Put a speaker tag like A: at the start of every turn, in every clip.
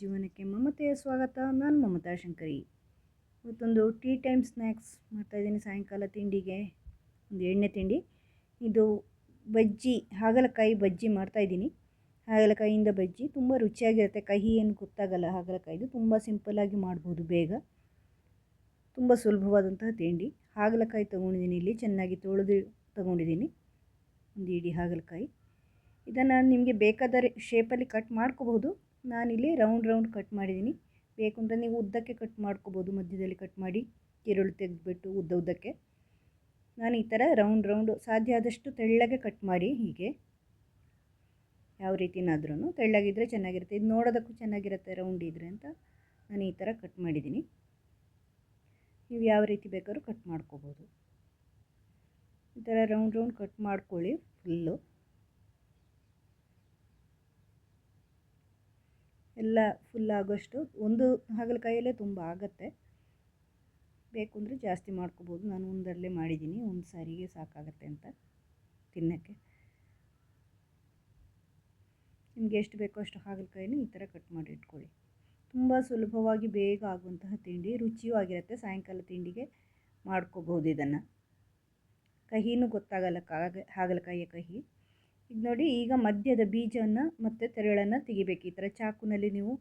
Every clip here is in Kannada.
A: ಜೀವನಕ್ಕೆ ಮಮತೆಯ ಸ್ವಾಗತ. ನಾನು ಮಮತಾ ಶಂಕರಿ. ಇವತ್ತೊಂದು ಟೀ ಟೈಮ್ ಸ್ನ್ಯಾಕ್ಸ್ ಮಾಡ್ತಾಯಿದ್ದೀನಿ ಸಾಯಂಕಾಲ ತಿಂಡಿಗೆ. ಒಂದು ಎಣ್ಣೆ ತಿಂಡಿ. ಇದು ಬಜ್ಜಿ, ಹಾಗಲಕಾಯಿ ಬಜ್ಜಿ ಮಾಡ್ತಾಯಿದ್ದೀನಿ ಹಾಗಲಕಾಯಿಯಿಂದ ಬಜ್ಜಿ ತುಂಬ ರುಚಿಯಾಗಿರುತ್ತೆ. ಕಹಿ ಏನು ಗೊತ್ತಾಗಲ್ಲ ಹಾಗಲಕಾಯಿದು ತುಂಬ ಸಿಂಪಲ್ಲಾಗಿ ಮಾಡ್ಬೋದು ಬೇಗ. ತುಂಬ ಸುಲಭವಾದಂತಹ ತಿಂಡಿ. ಹಾಗಲಕಾಯಿ ತೊಗೊಂಡಿದ್ದೀನಿ ಇಲ್ಲಿ. ಚೆನ್ನಾಗಿ ತೊಳೆದು ತೊಗೊಂಡಿದ್ದೀನಿ. ಒಂದು ಇಡೀ ಹಾಗಲಕಾಯಿ. ಇದನ್ನು ನಿಮಗೆ ಬೇಕಾದ ಶೇಪಲ್ಲಿ ಕಟ್ ಮಾಡ್ಕೋಬಹುದು. ನಾನಿಲ್ಲಿ ರೌಂಡ್ ರೌಂಡ್ ಕಟ್ ಮಾಡಿದ್ದೀನಿ ಬೇಕು ಅಂದರೆ ನೀವು ಉದ್ದಕ್ಕೆ ಕಟ್ ಮಾಡ್ಕೋಬೋದು, ಮಧ್ಯದಲ್ಲಿ ಕಟ್ ಮಾಡಿ ಈರುಳ್ಳಿ ತೆಗೆದುಬಿಟ್ಟು ಉದ್ದ ಉದ್ದಕ್ಕೆ. ನಾನು ಈ ಥರ ರೌಂಡ್ ರೌಂಡ್ ಸಾಧ್ಯ ಆದಷ್ಟು ತೆಳ್ಳಗೆ ಕಟ್ ಮಾಡಿ ಹೀಗೆ. ಯಾವ ರೀತಿನಾದ್ರೂ ತೆಳ್ಳಗಿದ್ರೆ ಚೆನ್ನಾಗಿರುತ್ತೆ. ಇದು ನೋಡೋದಕ್ಕೂ ಚೆನ್ನಾಗಿರುತ್ತೆ ರೌಂಡ್ ಇದ್ರೆ ಅಂತ ನಾನು ಈ ಥರ ಕಟ್ ಮಾಡಿದ್ದೀನಿ ನೀವು ಯಾವ ರೀತಿ ಬೇಕಾದ್ರೂ ಕಟ್ ಮಾಡ್ಕೋಬೋದು. ಈ ಥರ ರೌಂಡ್ ರೌಂಡ್ ಕಟ್ ಮಾಡ್ಕೊಳ್ಳಿ ಫುಲ್ಲು ಎಲ್ಲ ಫುಲ್ ಆಗೋಷ್ಟು ಒಂದು ಹಾಗಲಕಾಯಲ್ಲೇ ತುಂಬ ಆಗುತ್ತೆ. ಬೇಕು ಅಂದರೆ ಜಾಸ್ತಿ ಮಾಡ್ಕೋಬೋದು. ನಾನು ಒಂದರಲ್ಲೇ ಮಾಡಿದ್ದೀನಿ. ಒಂದು ಸಾರಿಗೆ ಸಾಕಾಗತ್ತೆ ಅಂತ ತಿನ್ನೋಕ್ಕೆ. ನಿಮಗೆ ಎಷ್ಟು ಬೇಕೋ ಅಷ್ಟು ಹಾಗಲಕಾಯಿನ ಈ ಥರ ಕಟ್ ಮಾಡಿ ಇಟ್ಕೊಳ್ಳಿ. ತುಂಬ ಸುಲಭವಾಗಿ ಬೇಗ ಆಗುವಂತಹ ತಿಂಡಿ, ರುಚಿಯೂ ಆಗಿರುತ್ತೆ. ಸಾಯಂಕಾಲ ತಿಂಡಿಗೆ ಮಾಡ್ಕೋಬೋದು ಇದನ್ನು. ಕಹಿನೂ ಗೊತ್ತಾಗಲ್ಲ ಹಾಗಲಕಾಯಿಯ ಕಹಿ. ಈಗ ನೋಡಿ, ಈಗ ಮಧ್ಯದ ಬೀಜವನ್ನು ಮತ್ತು ತೆರಳನ್ನು ತೆಗಿಬೇಕು. ಈ ಥರ ಚಾಕುನಲ್ಲಿ ನೀವು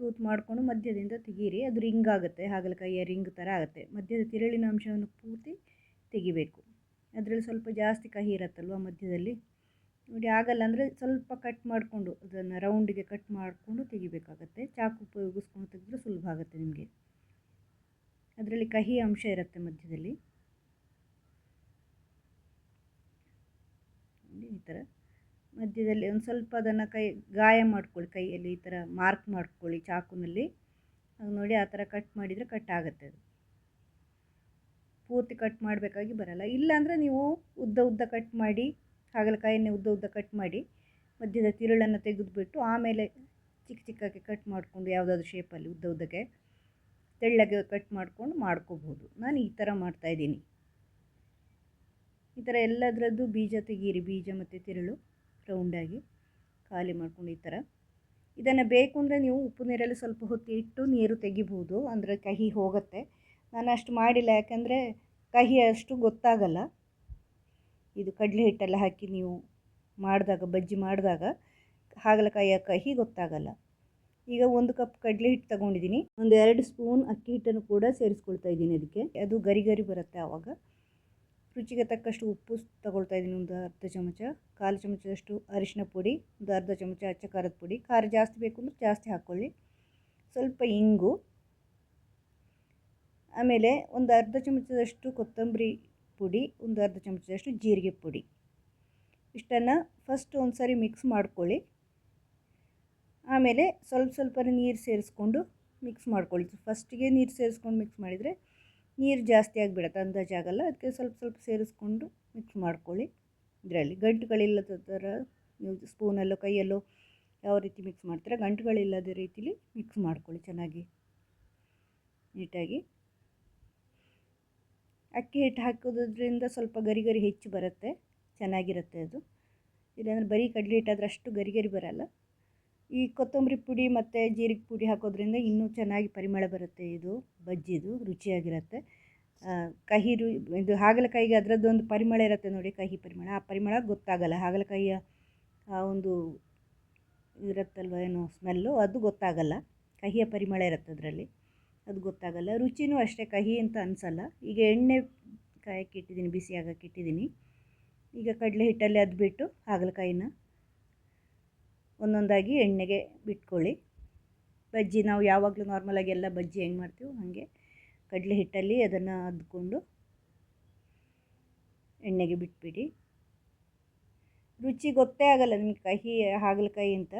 A: ತೂತು ಮಾಡಿಕೊಂಡು ಮಧ್ಯದಿಂದ ತೆಗೀರಿ. ಅದು ರಿಂಗ್ ಆಗುತ್ತೆ, ಹಾಗಲಕಾಯಿಯ ರಿಂಗ್ ಥರ ಆಗುತ್ತೆ. ಮಧ್ಯದ ತಿರುಳಿನ ಅಂಶವನ್ನು ಪೂರ್ತಿ ತೆಗಿಬೇಕು. ಅದರಲ್ಲಿ ಸ್ವಲ್ಪ ಜಾಸ್ತಿ ಕಹಿ ಇರುತ್ತಲ್ವ ಮಧ್ಯದಲ್ಲಿ ನೋಡಿ, ಆಗಲ್ಲ ಅಂದರೆ ಸ್ವಲ್ಪ ಕಟ್ ಮಾಡಿಕೊಂಡು, ಅದನ್ನು ರೌಂಡಿಗೆ ಕಟ್ ಮಾಡಿಕೊಂಡು ತೆಗಿಬೇಕಾಗತ್ತೆ. ಚಾಕು ಉಪಯೋಗಿಸ್ಕೊಂಡು ತೆಗೆದ್ರೆ ಸುಲಭ ಆಗುತ್ತೆ ನಿಮಗೆ. ಅದರಲ್ಲಿ ಕಹಿ ಅಂಶ ಇರುತ್ತೆ ಮಧ್ಯದಲ್ಲಿ ಈ ಥರ ಮಧ್ಯದಲ್ಲಿ ಒಂದು ಸ್ವಲ್ಪ ಅದನ್ನು ಕೈ, ಗಾಯ ಮಾಡ್ಕೊಳ್ಳಿ ಕೈಯಲ್ಲಿ, ಈ ಥರ ಮಾರ್ಕ್ ಮಾಡ್ಕೊಳ್ಳಿ ಚಾಕುನಲ್ಲಿ. ಅದು ನೋಡಿ ಆ ಥರ ಕಟ್ ಮಾಡಿದರೆ ಕಟ್ ಆಗುತ್ತೆ ಅದು. ಪೂರ್ತಿ ಕಟ್ ಮಾಡಬೇಕಾಗಿ ಬರಲ್ಲ. ಇಲ್ಲಾಂದರೆ ನೀವು ಉದ್ದ ಉದ್ದ ಕಟ್ ಮಾಡಿ ಹಾಗಲಕಾಯಿಯನ್ನೇ ಉದ್ದ ಉದ್ದ ಕಟ್ ಮಾಡಿ, ಮಧ್ಯದ ತಿರುಳನ್ನು ತೆಗೆದುಬಿಟ್ಟು ಆಮೇಲೆ ಚಿಕ್ಕ ಚಿಕ್ಕಕ್ಕೆ ಕಟ್ ಮಾಡಿಕೊಂಡು ಯಾವುದಾದ್ರೂ ಶೇಪಲ್ಲಿ ಉದ್ದ ಉದ್ದಕ್ಕೆ ತೆಳ್ಳಗೆ ಕಟ್ ಮಾಡಿಕೊಂಡು ಮಾಡ್ಕೋಬೋದು. ನಾನು ಈ ಥರ ಮಾಡ್ತಾಯಿದ್ದೀನಿ ಈ ಥರ ಎಲ್ಲದರದ್ದು ಬೀಜ ತೆಗೀರಿ, ಬೀಜ ಮತ್ತು ತಿರುಳು. ರೌಂಡಾಗಿ ಖಾಲಿ ಮಾಡ್ಕೊಂಡು ಈ ಥರ. ಇದನ್ನು ಬೇಕು ಅಂದರೆ ನೀವು ಉಪ್ಪು ನೀರಲ್ಲಿ ಸ್ವಲ್ಪ ಹೊತ್ತು ಇಟ್ಟು ನೀರು ತೆಗಿಬೋದು, ಅಂದರೆ ಕಹಿ ಹೋಗುತ್ತೆ. ನಾನು ಅಷ್ಟು ಮಾಡಿಲ್ಲ, ಯಾಕಂದರೆ ಕಹಿ ಅಷ್ಟು ಗೊತ್ತಾಗಲ್ಲ. ಇದು ಕಡಲೆ ಹಿಟ್ಟೆಲ್ಲ ಹಾಕಿ ನೀವು ಮಾಡಿದಾಗ, ಬಜ್ಜಿ ಮಾಡಿದಾಗ ಹಾಗಲಕಾಯಿಯ ಕಹಿ ಗೊತ್ತಾಗಲ್ಲ. ಈಗ ಒಂದು ಕಪ್ ಕಡಲೆ ಹಿಟ್ಟು ತಗೊಂಡಿದ್ದೀನಿ. ಒಂದು ಎರಡು ಸ್ಪೂನ್ ಅಕ್ಕಿ ಹಿಟ್ಟನ್ನು ಕೂಡ ಸೇರಿಸ್ಕೊಳ್ತಾ ಇದ್ದೀನಿ ಅದಕ್ಕೆ. ಅದು ಗರಿ ಗರಿ ಬರುತ್ತೆ ಆವಾಗ. ರುಚಿಗೆ ತಕ್ಕಷ್ಟು ಉಪ್ಪು ತಗೊಳ್ತಾ ಇದ್ದೀನಿ ಒಂದು ಅರ್ಧ ಚಮಚ. ಕಾಲು ಚಮಚದಷ್ಟು ಅರಿಶಿನ ಪುಡಿ, ಒಂದು ಅರ್ಧ ಚಮಚ ಅಚ್ಚ ಖಾರದ ಪುಡಿ. ಖಾರ ಜಾಸ್ತಿ ಬೇಕು ಅಂದರೆ ಜಾಸ್ತಿ ಹಾಕ್ಕೊಳ್ಳಿ ಸ್ವಲ್ಪ ಇಂಗು. ಆಮೇಲೆ ಒಂದು ಅರ್ಧ ಚಮಚದಷ್ಟು ಕೊತ್ತಂಬರಿ ಪುಡಿ, ಒಂದು ಅರ್ಧ ಚಮಚದಷ್ಟು ಜೀರಿಗೆ ಪುಡಿ. ಇಷ್ಟನ್ನು ಫಸ್ಟ್ ಒಂದು ಸಾರಿ ಮಿಕ್ಸ್ ಮಾಡ್ಕೊಳ್ಳಿ. ಆಮೇಲೆ ಸ್ವಲ್ಪ ಸ್ವಲ್ಪ ನೀರು ಸೇರಿಸ್ಕೊಂಡು ಮಿಕ್ಸ್ ಮಾಡ್ಕೊಳ್ಳಿ. ಫಸ್ಟಿಗೆ ನೀರು ಸೇರಿಸ್ಕೊಂಡು ಮಿಕ್ಸ್ ಮಾಡಿದರೆ ನೀರು ಜಾಸ್ತಿ ಆಗಿಬಿಡುತ್ತೆ ಅಂದಾಜಾಗಲ್ಲ ಅದಕ್ಕೆ ಸ್ವಲ್ಪ ಸ್ವಲ್ಪ ಸೇರಿಸ್ಕೊಂಡು ಮಿಕ್ಸ್ ಮಾಡ್ಕೊಳ್ಳಿ. ಇದರಲ್ಲಿ ಗಂಟುಗಳಿಲ್ಲದ ಥರ ನೀವು ಸ್ಪೂನಲ್ಲೋ ಕೈಯಲ್ಲೋ ಯಾವ ರೀತಿ ಮಿಕ್ಸ್ ಮಾಡ್ತೀರಾ ಗಂಟುಗಳಿಲ್ಲದ ರೀತಿಲಿ ಮಿಕ್ಸ್ ಮಾಡ್ಕೊಳ್ಳಿ ಚೆನ್ನಾಗಿ. ನೀಟಾಗಿ. ಅಕ್ಕಿ ಹಿಟ್ಟು ಹಾಕೋದ್ರಿಂದ ಸ್ವಲ್ಪ ಗರಿ ಗರಿ ಹೆಚ್ಚು ಬರುತ್ತೆ. ಚೆನ್ನಾಗಿರುತ್ತೆ ಅದು. ಇಲ್ಲಾಂದರೆ ಬರೀ ಕಡಲೆ ಹಿಟ್ಟಾದರೆ ಅಷ್ಟು ಗರಿ ಗರಿ ಬರಲ್ಲ. ಈ ಕೊತ್ತಂಬರಿ ಪುಡಿ ಮತ್ತು ಜೀರಿಗೆ ಪುಡಿ ಹಾಕೋದ್ರಿಂದ ಇನ್ನೂ ಚೆನ್ನಾಗಿ ಪರಿಮಳ ಬರುತ್ತೆ ಇದು ಬಜ್ಜಿದು ರುಚಿಯಾಗಿರುತ್ತೆ. ಕಹಿ ರು, ಇದು ಹಾಗಲಕಾಯಿಗೆ ಅದರದ್ದೊಂದು ಪರಿಮಳ ಇರುತ್ತೆ ನೋಡಿ ಕಹಿ ಪರಿಮಳ. ಆ ಪರಿಮಳ ಗೊತ್ತಾಗಲ್ಲ. ಹಾಗಲಕಾಯಿಯ, ಆ, ಒಂದು ಇರುತ್ತಲ್ವ ಏನು ಸ್ಮೆಲ್ಲು ಅದು ಗೊತ್ತಾಗಲ್ಲ. ಕಹಿಯ ಪರಿಮಳ ಇರುತ್ತೆ ಅದರಲ್ಲಿ. ಅದು ಗೊತ್ತಾಗಲ್ಲ. ರುಚಿನೂ ಅಷ್ಟೇ ಕಹಿ ಅಂತ ಅನಿಸಲ್ಲ. ಈಗ ಎಣ್ಣೆ ಕಾಯಕ್ಕೆ ಇಟ್ಟಿದ್ದೀನಿ, ಬಿಸಿ ಆಗಕ್ಕೆ ಇಟ್ಟಿದ್ದೀನಿ. ಈಗ ಕಡಲೆ ಹಿಟ್ಟಲ್ಲಿ ಅದ್ಬಿಟ್ಟು ಹಾಗಲಕಾಯಿನ ಒಂದೊಂದಾಗಿ ಎಣ್ಣೆಗೆ ಬಿಟ್ಕೊಳ್ಳಿ. ಬಜ್ಜಿ ನಾವು ಯಾವಾಗಲೂ ನಾರ್ಮಲಾಗಿ ಎಲ್ಲ ಬಜ್ಜಿ ಹೆಂಗೆ ಮಾಡ್ತೀವೋ ಹಾಗೆ ಕಡಲೆ ಹಿಟ್ಟಲ್ಲಿ ಅದನ್ನು ಅದ್ಕೊಂಡು ಎಣ್ಣೆಗೆ ಬಿಟ್ಬಿಡಿ. ರುಚಿ ಗೊತ್ತೇ ಆಗಲ್ಲ ನಿಮ್ಗೆ ಕಹಿ, ಹಾಗಲಕಾಯಿ ಅಂತ.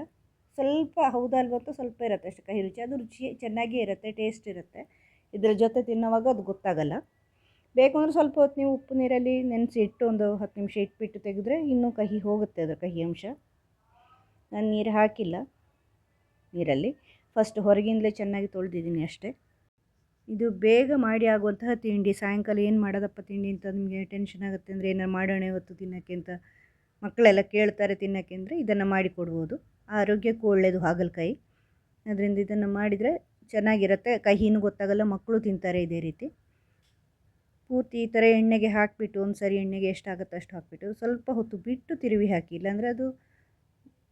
A: ಸ್ವಲ್ಪ ಹೌದಲ್ವ ಅಂತ ಸ್ವಲ್ಪ ಇರುತ್ತೆ ಅಷ್ಟು ಕಹಿ ರುಚಿ. ಅದು ರುಚಿ ಚೆನ್ನಾಗಿ ಇರುತ್ತೆ ಟೇಸ್ಟ್ ಇರುತ್ತೆ. ಇದರ ಜೊತೆ ತಿನ್ನೋವಾಗ ಅದು ಗೊತ್ತಾಗಲ್ಲ. ಬೇಕು ಅಂದರೆ ಸ್ವಲ್ಪ ಹೊತ್ತು ನೀವು ಉಪ್ಪು ನೀರಲ್ಲಿ ನೆನೆಸಿ ಇಟ್ಟು ಒಂದು ಹತ್ತು ನಿಮಿಷ ಇಟ್ಬಿಟ್ಟು ತೆಗೆದ್ರೆ ಇನ್ನೂ ಕಹಿ ಹೋಗುತ್ತೆ ಅದರ ಕಹಿ ಅಂಶ. ನಾನು ನೀರು ಹಾಕಿಲ್ಲ, ನೀರಲ್ಲಿ. ಫಸ್ಟ್ ಹೊರಗಿಂದಲೇ ಚೆನ್ನಾಗಿ ತೊಳೆದಿದ್ದೀನಿ ಅಷ್ಟೇ. ಇದು ಬೇಗ ಮಾಡಿ ಆಗುವಂತಹ ತಿಂಡಿ, ಸಾಯಂಕಾಲ ಏನು ಮಾಡೋದಪ್ಪ ತಿಂಡಿ ಅಂತ ನಿಮಗೆ ಟೆನ್ಷನ್ ಆಗುತ್ತೆ ಅಂದರೆ ಏನಾರು ಮಾಡೋಣ ಇವತ್ತು ತಿನ್ನೋಕ್ಕೆ ಅಂತ ಮಕ್ಕಳೆಲ್ಲ ಕೇಳ್ತಾರೆ ತಿನ್ನೋಕ್ಕೆ ಅಂದರೆ ಇದನ್ನು ಮಾಡಿ ಕೊಡ್ಬೋದು. ಆರೋಗ್ಯಕ್ಕೂ ಒಳ್ಳೆಯದು ಹಾಗಲಕಾಯಿ. ಅದರಿಂದ ಇದನ್ನು ಮಾಡಿದರೆ ಚೆನ್ನಾಗಿರುತ್ತೆ. ಕಹಿನೂ ಗೊತ್ತಾಗಲ್ಲ, ಮಕ್ಕಳು ತಿಂತಾರೆ ಇದೇ ರೀತಿ. ಪೂರ್ತಿ ಈ ಥರ ಎಣ್ಣೆಗೆ ಹಾಕಿಬಿಟ್ಟು ಒಂದು ಸರಿ ಎಣ್ಣೆಗೆ ಎಷ್ಟಾಗುತ್ತೆ ಅಷ್ಟು ಹಾಕಿಬಿಟ್ಟು ಸ್ವಲ್ಪ ಹೊತ್ತು ಬಿಟ್ಟು ತಿರುವಿ ಹಾಕಿ, ಇಲ್ಲಾಂದರೆ ಅದು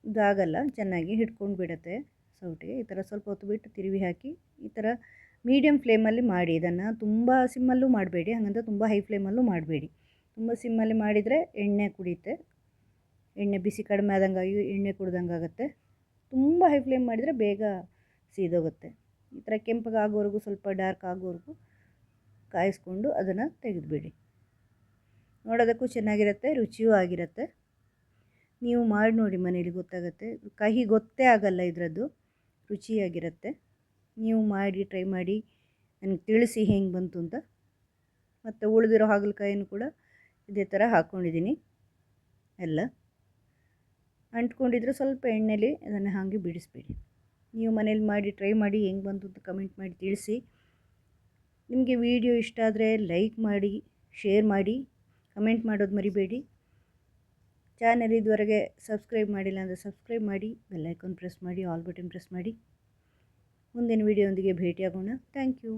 A: ಇದಾಗಲ್ಲ, ಚೆನ್ನಾಗಿ ಹಿಡ್ಕೊಂಡು ಬಿಡುತ್ತೆ ಸೌಟಿಗೆ ಈ ಥರ ಸ್ವಲ್ಪ ಹೊತ್ತು ಬಿಟ್ಟು ತಿರುವಿ ಹಾಕಿ, ಈ ಥರ ಮೀಡಿಯಮ್ ಫ್ಲೇಮಲ್ಲಿ ಮಾಡಿ. ಇದನ್ನು ತುಂಬ ಸಿಮ್ಮಲ್ಲೂ ಮಾಡಬೇಡಿ ಹಾಗಂತ ತುಂಬ ಹೈ ಫ್ಲೇಮಲ್ಲೂ ಮಾಡಬೇಡಿ. ತುಂಬ ಸಿಮ್ಮಲ್ಲಿ ಮಾಡಿದರೆ ಎಣ್ಣೆ ಕುಡಿಯುತ್ತೆ. ಎಣ್ಣೆ ಬಿಸಿ ಕಡಿಮೆ ಆದಂಗಾಗಿ ಎಣ್ಣೆ ಕುಡ್ದಂಗೆ ಆಗುತ್ತೆ. ತುಂಬ ಹೈ ಫ್ಲೇಮ್ ಮಾಡಿದರೆ ಬೇಗ ಸೀದೋಗುತ್ತೆ. ಈ ಥರ ಕೆಂಪಗಾಗೋವರೆಗೂ ಸ್ವಲ್ಪ ಡಾರ್ಕ್ ಆಗೋವರೆಗೂ ಕಾಯಿಸ್ಕೊಂಡು ಅದನ್ನು ತೆಗೆದುಬಿಡಿ. ನೋಡೋದಕ್ಕೂ ಚೆನ್ನಾಗಿರುತ್ತೆ, ರುಚಿಯೂ ಆಗಿರುತ್ತೆ. ನೀವು ಮಾಡಿ ನೋಡಿ ಮನೇಲಿ ಗೊತ್ತಾಗುತ್ತೆ. ಕಹಿ ಗೊತ್ತೇ ಆಗಲ್ಲ ಇದರದ್ದು. ರುಚಿಯಾಗಿರುತ್ತೆ. ನೀವು ಮಾಡಿ ಟ್ರೈ ಮಾಡಿ. ನನಗೆ ತಿಳಿಸಿ ಹೆಂಗೆ ಬಂತು ಅಂತ. ಮತ್ತು ಉಳಿದಿರೋ ಹಾಗಲಕಾಯಿನೂ ಕೂಡ ಇದೇ ಥರ ಹಾಕ್ಕೊಂಡಿದ್ದೀನಿ ಎಲ್ಲ. ಅಂಟ್ಕೊಂಡಿದ್ರೆ ಸ್ವಲ್ಪ ಎಣ್ಣೆಲಿ ಅದನ್ನು ಹಾಗೆ ಬಿಡಿಸ್ಬೇಡಿ. ನೀವು ಮನೇಲಿ ಮಾಡಿ ಟ್ರೈ ಮಾಡಿ ಹೆಂಗೆ ಬಂತು ಅಂತ ಕಮೆಂಟ್ ಮಾಡಿ ತಿಳಿಸಿ. ನಿಮಗೆ ವಿಡಿಯೋ ಇಷ್ಟ ಆದರೆ ಲೈಕ್ ಮಾಡಿ, ಶೇರ್ ಮಾಡಿ, ಕಮೆಂಟ್ ಮಾಡೋದು ಮರಿಬೇಡಿ. ಚಾನಲ್ ಇದುವರೆಗೆ ಸಬ್ಸ್ಕ್ರೈಬ್ ಮಾಡಿಲ್ಲ ಅಂದರೆ ಸಬ್ಸ್ಕ್ರೈಬ್ ಮಾಡಿ ಬೆಲ್ಲೈಕಾನ್ ಪ್ರೆಸ್ ಮಾಡಿ ಆಲ್ ಬಟನ್ ಪ್ರೆಸ್ ಮಾಡಿ. ಮುಂದಿನ ವಿಡಿಯೋದೊಂದಿಗೆ ಭೇಟಿಯಾಗೋಣ. Thank you